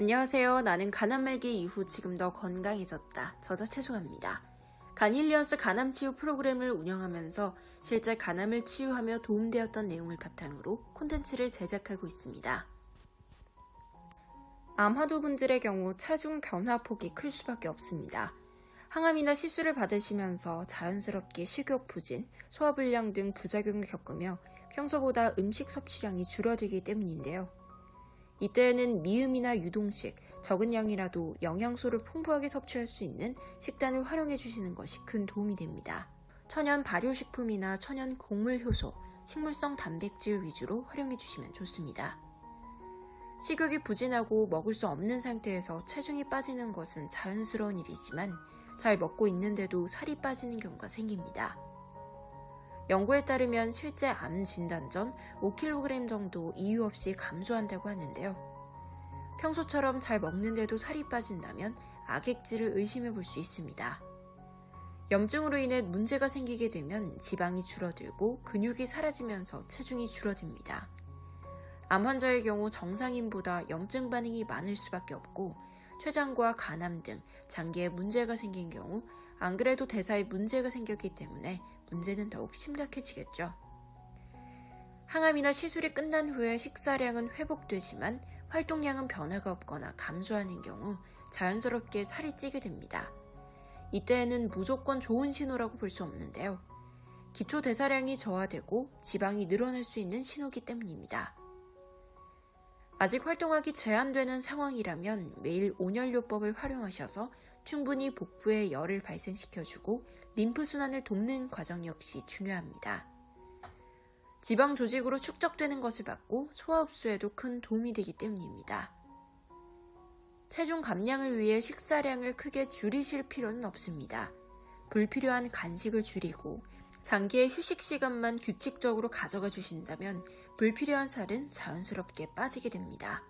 안녕하세요. 나는 간암 말기 이후 지금 더 건강해졌다. 저자 최종합니다. 간힐리언스 간암 치유 프로그램을 운영하면서 실제 간암을 치유하며 도움되었던 내용을 바탕으로 콘텐츠를 제작하고 있습니다. 암 화두분들의 경우 체중 변화 폭이 클 수밖에 없습니다. 항암이나 시술을 받으시면서 자연스럽게 식욕 부진, 소화불량 등 부작용을 겪으며 평소보다 음식 섭취량이 줄어들기 때문인데요. 이때에는 미음이나 유동식, 적은 양이라도 영양소를 풍부하게 섭취할 수 있는 식단을 활용해 주시는 것이 큰 도움이 됩니다. 천연 발효식품이나 천연 곡물 효소, 식물성 단백질 위주로 활용해 주시면 좋습니다. 식욕이 부진하고 먹을 수 없는 상태에서 체중이 빠지는 것은 자연스러운 일이지만 잘 먹고 있는데도 살이 빠지는 경우가 생깁니다. 연구에 따르면 실제 암 진단 전 5kg 정도 이유 없이 감소한다고 하는데요. 평소처럼 잘 먹는데도 살이 빠진다면 악액질을 의심해 볼 수 있습니다. 염증으로 인해 문제가 생기게 되면 지방이 줄어들고 근육이 사라지면서 체중이 줄어듭니다. 암 환자의 경우 정상인보다 염증 반응이 많을 수밖에 없고 췌장과 간암 등 장기에 문제가 생긴 경우 안 그래도 대사에 문제가 생겼기 때문에 문제는 더욱 심각해지겠죠. 항암이나 시술이 끝난 후에 식사량은 회복되지만 활동량은 변화가 없거나 감소하는 경우 자연스럽게 살이 찌게 됩니다. 이때에는 무조건 좋은 신호라고 볼 수 없는데요. 기초 대사량이 저하되고 지방이 늘어날 수 있는 신호기 때문입니다. 아직 활동하기 제한되는 상황이라면 매일 온열요법을 활용하셔서 충분히 복부에 열을 발생시켜주고 림프순환을 돕는 과정 역시 중요합니다. 지방 조직으로 축적되는 것을 막고 소화 흡수에도 큰 도움이 되기 때문입니다. 체중 감량을 위해 식사량을 크게 줄이실 필요는 없습니다. 불필요한 간식을 줄이고 장기의 휴식 시간만 규칙적으로 가져가 주신다면 불필요한 살은 자연스럽게 빠지게 됩니다.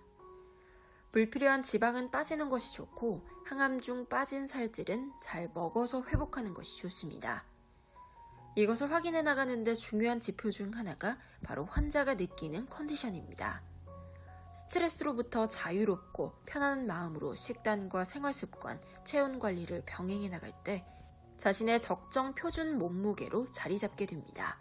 불필요한 지방은 빠지는 것이 좋고 항암 중 빠진 살들은 잘 먹어서 회복하는 것이 좋습니다. 이것을 확인해 나가는데 중요한 지표 중 하나가 바로 환자가 느끼는 컨디션입니다. 스트레스로부터 자유롭고 편안한 마음으로 식단과 생활 습관, 체온 관리를 병행해 나갈 때 자신의 적정 표준 몸무게로 자리 잡게 됩니다.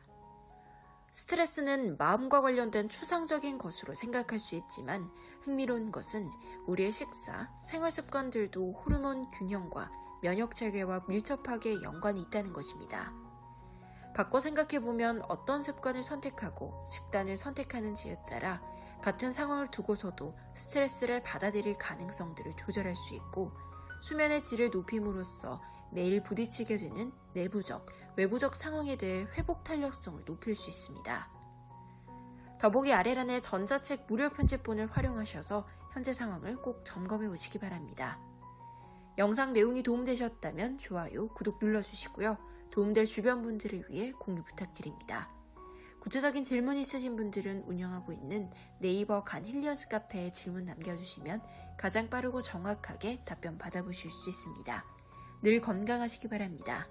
스트레스는 마음과 관련된 추상적인 것으로 생각할 수 있지만 흥미로운 것은 우리의 식사, 생활 습관들도 호르몬 균형과 면역 체계와 밀접하게 연관이 있다는 것입니다. 바꿔 생각해보면 어떤 습관을 선택하고 식단을 선택하는지에 따라 같은 상황을 두고서도 스트레스를 받아들일 가능성들을 조절할 수 있고 수면의 질을 높임으로써 매일 부딪히게 되는 내부적, 외부적 상황에 대해 회복 탄력성을 높일 수 있습니다. 더보기 아래란의 전자책 무료 편집본을 활용하셔서 현재 상황을 꼭 점검해 보시기 바랍니다. 영상 내용이 도움되셨다면 좋아요, 구독 눌러주시고요. 도움될 주변 분들을 위해 공유 부탁드립니다. 구체적인 질문 있으신 분들은 운영하고 있는 네이버 간 힐리언스 카페에 질문 남겨주시면 가장 빠르고 정확하게 답변 받아보실 수 있습니다. 늘 건강하시기 바랍니다.